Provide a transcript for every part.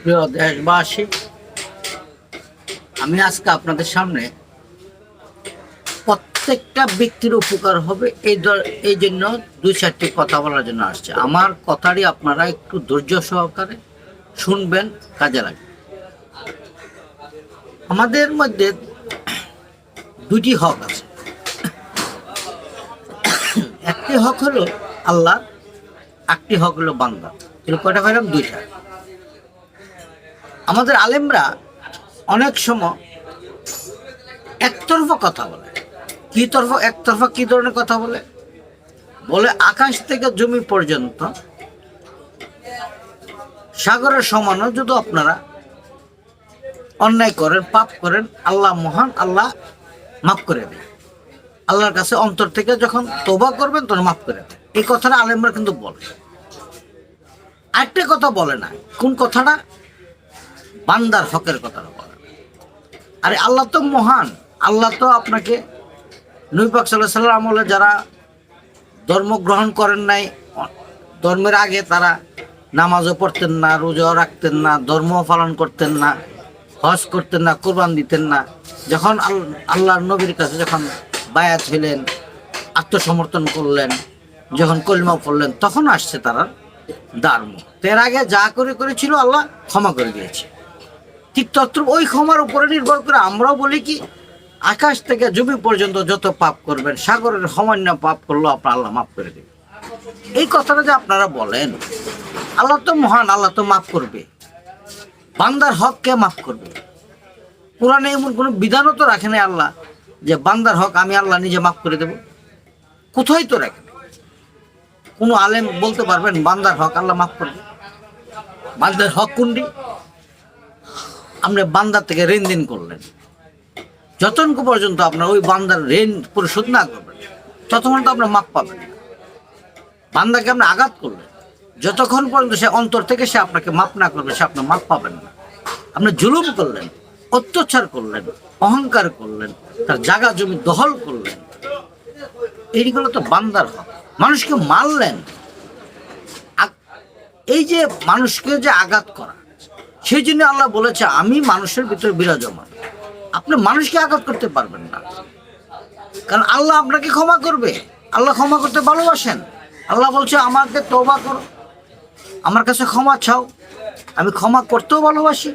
প্রিয় দেশবাসী, আমি আজকে আপনাদের সামনে প্রত্যেকটা ব্যক্তির উপকার হবে এই এই জন্য দুই চারটি কথা বলার জন্য আসছে। আমার কথাটি আপনারা একটু ধৈর্য সহকারে শুনবেন, কাজে লাগবে। আমাদের মধ্যে দুটি হক আছে। একটি হক হলো আল্লাহ একটি হক হলো বান্দা। এর কয়টা পেলাম দুইটা। আমাদের আলেমরা অনেক সময় একতরফা কথা বলে। কি তরফা, একতরফা কি ধরনের কথা বলে? বলে আকাশ থেকে জমি পর্যন্ত, সাগরের সমানও যদি আপনারা অন্যায় করেন, পাপ করেন, আল্লাহ মহান, আল্লাহ মাফ করে দেন। আল্লাহর কাছে অন্তর থেকে যখন তোবা করবেন, তখন মাফ করে দেন। এই কথাটা আলেমরা কিন্তু বলে। আরেকটা কথা বলে না। কোন কথাটা? বান্দার হকের কথাটা বলে। আরে আল্লাহ তো মহান, আল্লাহ তো আপনাকে নৈপাক সাল্লাহ সাল্লাম আমলে যারা ধর্ম গ্রহণ করেন নাই, ধর্মের আগে তারা নামাজও পড়তেন না, রোজাও রাখতেন না ধর্ম পালন করতেন না, হজ করতেন না, কোরবান দিতেন না। যখন আল- আল্লাহর নবীর কাছে যখন বায়াত হইলেন আত্মসমর্থন করলেন, যখন কলিমা পড়লেন, তখন আসছে তারা ধর্ম এর আগে যা করে করেছিল আল্লাহ ক্ষমা করে দিয়েছে। ঠিক ওই ক্ষমার উপরে নির্ভর করে আমরাও বলি কি, আকাশ থেকে জমি পর্যন্ত যত পাপ করবেন, সাগরের সামান্য পাপ করলেও আপনার আল্লাহ মাফ করে দেবে এই কথাটা যে আপনারা বলেন, আল্লাহ তো মহান, আল্লাহ তো মাফ করবে। বান্দার হক কে মাফ করবে? কোরআনে এমন কোনো বিধানও তো রাখে নাই আল্লাহ যে বান্দার হক আমি আল্লাহ নিজে মাফ করে দেব। কোথায় তো রাখেন কোনো আলেম বলতে পারবেন, বান্দার হক আল্লাহ মাফ করবে। বান্দার হক কোনটি? আপনি বান্দার থেকে ঋণ দিন করলেন। যতক্ষণ পর্যন্ত আপনার ওই বান্দার ঋণ পরিশোধ না করবেন, ততক্ষণ তো আপনার মাপ পাবেন না। বান্দাকে আপনি আঘাত করলেন, যতক্ষণ পর্যন্ত সে অন্তর থেকে সে আপনাকে মাপ না করবে, সে আপনার মাপ পাবেন না। আপনি জুলুম করলেন, অত্যাচার করলেন, অহংকার করলেন, তার জায়গা জমি দখল করলেন। এইগুলো তো বান্দার হক। মানুষকে মারলেন। এই যে মানুষকে যে আঘাত করা সেই জন্য আল্লাহ বলেছে, আমি মানুষের ভিতরে বিরাজমান। আপনি মানুষকে আঘাত করতে পারবেন না। কারণ আল্লাহ আপনাকে ক্ষমা করবে। আল্লাহ ক্ষমা করতে ভালোবাসেন। আল্লাহ বলছে, আমাকে তবা করো। আমার কাছে ক্ষমা চাও। আমি ক্ষমা করতেও ভালোবাসি।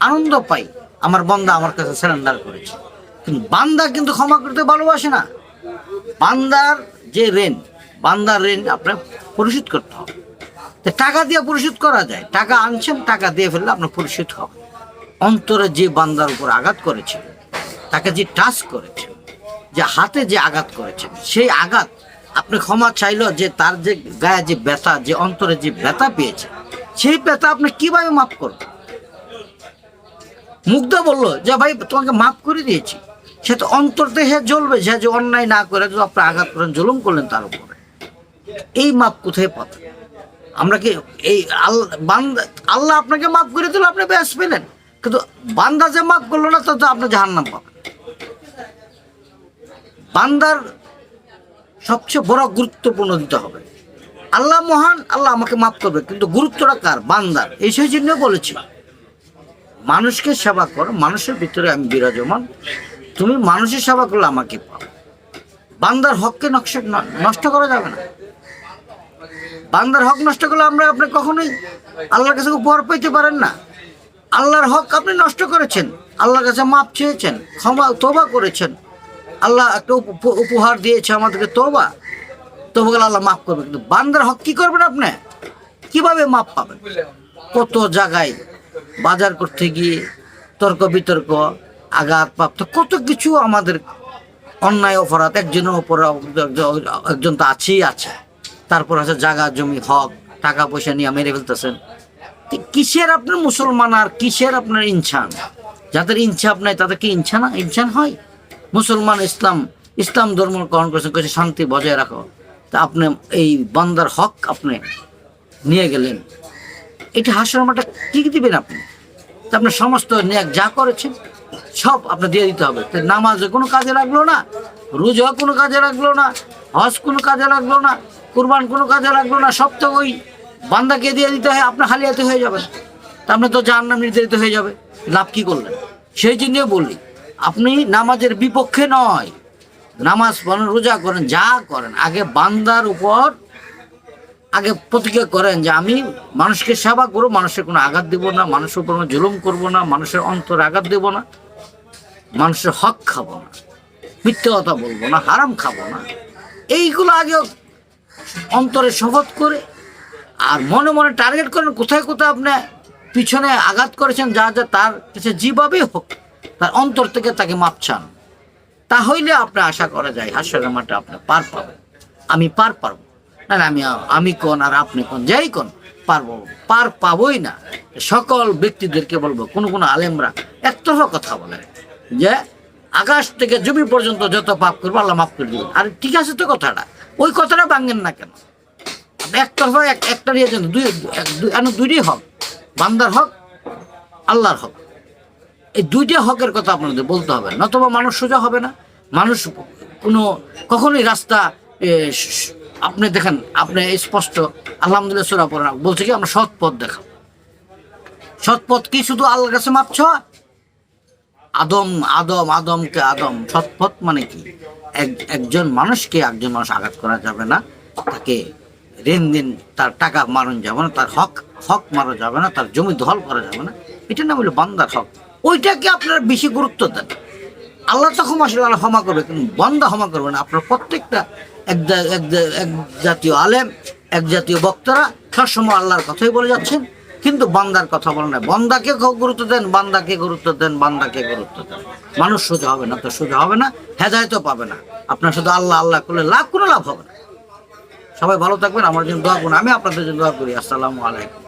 আনন্দ পাই। আমার বন্দা আমার কাছে সারেন্ডার করেছে। কিন্তু বান্দা কিন্তু ক্ষমা করতে ভালোবাসে না। বান্দার যে ঋণ, বান্দার ঋণ আপনার পরিশোধ করতে হবে। টাকা দিয়ে পরিশোধ করা যায়। টাকা আনছেন, টাকা দিয়ে ফেললে আপনার পরিশোধ হবে। অন্তরে যে বান্দার উপর আঘাত করেছিল তাকে যে টাচ করেছে, যে হাতে যে আঘাত করেছেন সেই আঘাত আপনি ক্ষমা চাইলো যে তার যে গায়ে যে ব্যথা, যে অন্তরে যে ব্যথা পেয়েছে, সেই ব্যথা আপনি কীভাবে মাফ করবেন? মুগ্ধ বলল, যে ভাই, তোমাকে মাফ করে দিয়েছি। সে তো অন্তর দেহে জ্বলবে, সে যে অন্যায় না করে আপনি আঘাত করেন, জুলুম করলেন তার উপরে। এই মাপ কোথায় পাবেন? আমরা কি এই আল্লাহ আপনাকে মাফ করে দিল, আপনি ব্যাস পেলেন কিন্তু বান্দা যে মাফ করল না, তো তো আপনি জাহান্নাম পাবেন। বান্দার সবচেয়ে বড় গুরুত্বপূর্ণ দিতে হবে। আল্লাহ মহান, আল্লাহ আমাকে মাফ করবে, কিন্তু গুরুত্বটা কার? বান্দার। এই সেই জন্য বলেছি। মানুষকে সেবা করো, মানুষের ভিতরে আমি বিরাজমান। তুমি মানুষের সেবা করলে আমাকে পাও বান্দার হককে নকশা নষ্ট করা যাবে না। বান্দার হক নষ্ট করলে আমরা আপনি কখনোই আল্লাহর কাছে উপহার পেতে পারেন না। আল্লাহর হক আপনি নষ্ট করেছেন। আল্লাহর কাছে মাপ চেয়েছেন, ক্ষমা তোবা করেছেন। আল্লাহ একটা উপ- উপহার দিয়েছে আমাদেরকে তোবা তবু আল্লাহ মাফ করবে। কিন্তু বান্দার হক কী করবেন আপনি? কীভাবে মাপ পাবেন? কত জায়গায় বাজার করতে গিয়ে তর্ক বিতর্ক, আঘাত প্রাপ্ত কত কিছু আমাদের অন্যায়, অপরাধ, একজনের উপর একজন তো আছেই আছে। তারপর আছে জাগা জমি, হক, টাকা পয়সা নিয়ে মেরে ফেলতেছেন। কিসের আপনার মুসলমান আর কিসের আপনার ইনসান? যাদের ইনসাফ নাই, তাদের কি ইনসান ইনসান হয়? মুসলমান, ইসলাম ইসলাম ধর্ম গ্রহণ করেছেন করেছে, শান্তি বজায় রাখো। তা আপনি এই বান্দার হক আপনি নিয়ে গেলেন। এটা হাসর মাঠে কি দিবেন আপনি? তা আপনার সমস্ত ন্যাক যা করেছেন, সব আপনি দিয়ে দিতে হবে। তো নামাজে কোনো কাজে লাগল না রোজা কোনো কাজে লাগল না, হজ কোনো কাজে লাগল না কুরবান কোনো কাজে লাগল না, সব তো ওই বান্দাকে দিয়ে দিতে হয়, আপনার হালিয়াতে হয়ে যাবেন তা আপনি তো জাহান নাম নির্ধারিত হয়ে যাবে, লাভ কি করলেন? সেই জন্য বলি আপনি নামাজের বিপক্ষে নয়, নামাজ পড়েন, রোজা করেন, যা করেন, আগে বান্দার উপর আগে প্রতিজ্ঞা করেন যে আমি মানুষকে সেবা করব, মানুষের কোনো আঘাত দেব না, মানুষের উপর কোনো জুলুম করব না, মানুষের অন্তর আঘাত দেব না, মানুষের হক খাব না, মিথ্যে কথা বলব না, হারাম খাব না। এইগুলো আগে অন্তরে শপথ করে আর মনে মনে টার্গেট করেন কোথায় কোথায় আপনি পিছনে আঘাত করেছেন যা যা তার কাছে যেভাবে হোক তার অন্তর থেকে তাকে মাপ চান। তাহলে আপনি আশা করা যায় হাস্যের মাঠে আপনি পার পাবেন। আমি পার পারব। না, আমি আমি কোন আর আপনি কোন যাই কোন পারব। পার পাবই না। সকল ব্যক্তিদেরকে বলব কোন কোন আলেমরা একতরফা কথা বলে যে আকাশ থেকে জমি পর্যন্ত যত পাপ করব, আল্লাহ মাফ করে দিবেন। আর ঠিক আছে তো কথাটা। ওই কথাটা ভাঙেন না কেন? একতরফা এক একটা দিয়ে দেন দুই এক- দুই এন দুইটাই হক। বান্দার হক, আল্লাহর হক। এই দুইটা হকের কথা আপনাদের বলতে হবে নতবা মানুষ সোজা হবে না। মানুষ কোনো কখনোই রাস্তা আপনি দেখেন, আপনি স্পষ্ট আলহামদুলিল্লাহ সুরা পড়েন বলছে কি, আমরা সৎ পথ দেখাও সৎ পথ কি? শুধু আল্লাহর কাছে মাপছ? আদম আদম, আদমকে আদম সৎ পথ মানে কি? এক- একজন মানুষকে একজন মানুষ আঘাত করা যাবে না। তাকে ঋণ দিন তার টাকা মারণ যাবে না, তার হক হক মারা যাবে না, তার জমি দখল করা যাবে না। এটা না বলে বান্দার হক। ওইটাকে আপনারা বেশি গুরুত্ব দেন। আল্লাহ তো ক্ষমা আসলে আল্লাহ ক্ষমা করবে কিন্তু বন্দা ক্ষমা করবে না। আপনার প্রত্যেকটা এক এক জাতীয় আলেম, এক জাতীয় বক্তারা সবসময় আল্লাহর কথাই বলে যাচ্ছেন। কিন্তু বান্দার কথা বলে না। বন্দাকে গুরুত্ব দেন, বান্দাকে গুরুত্ব দেন, বান্দাকে গুরুত্ব দেন। মানুষ সোজা হবে না, তো সোজা হবে না, হেদায়তও পাবে না। আপনার শুধু আল্লাহ আল্লাহ করলে লাভ কোনো লাভ হবে না। সবাই ভালো থাকবেন, আমার জন্য দোয়া করুন, আমি আপনাদের জন্য দোয়া করি। আসসালামু আলাইকুম।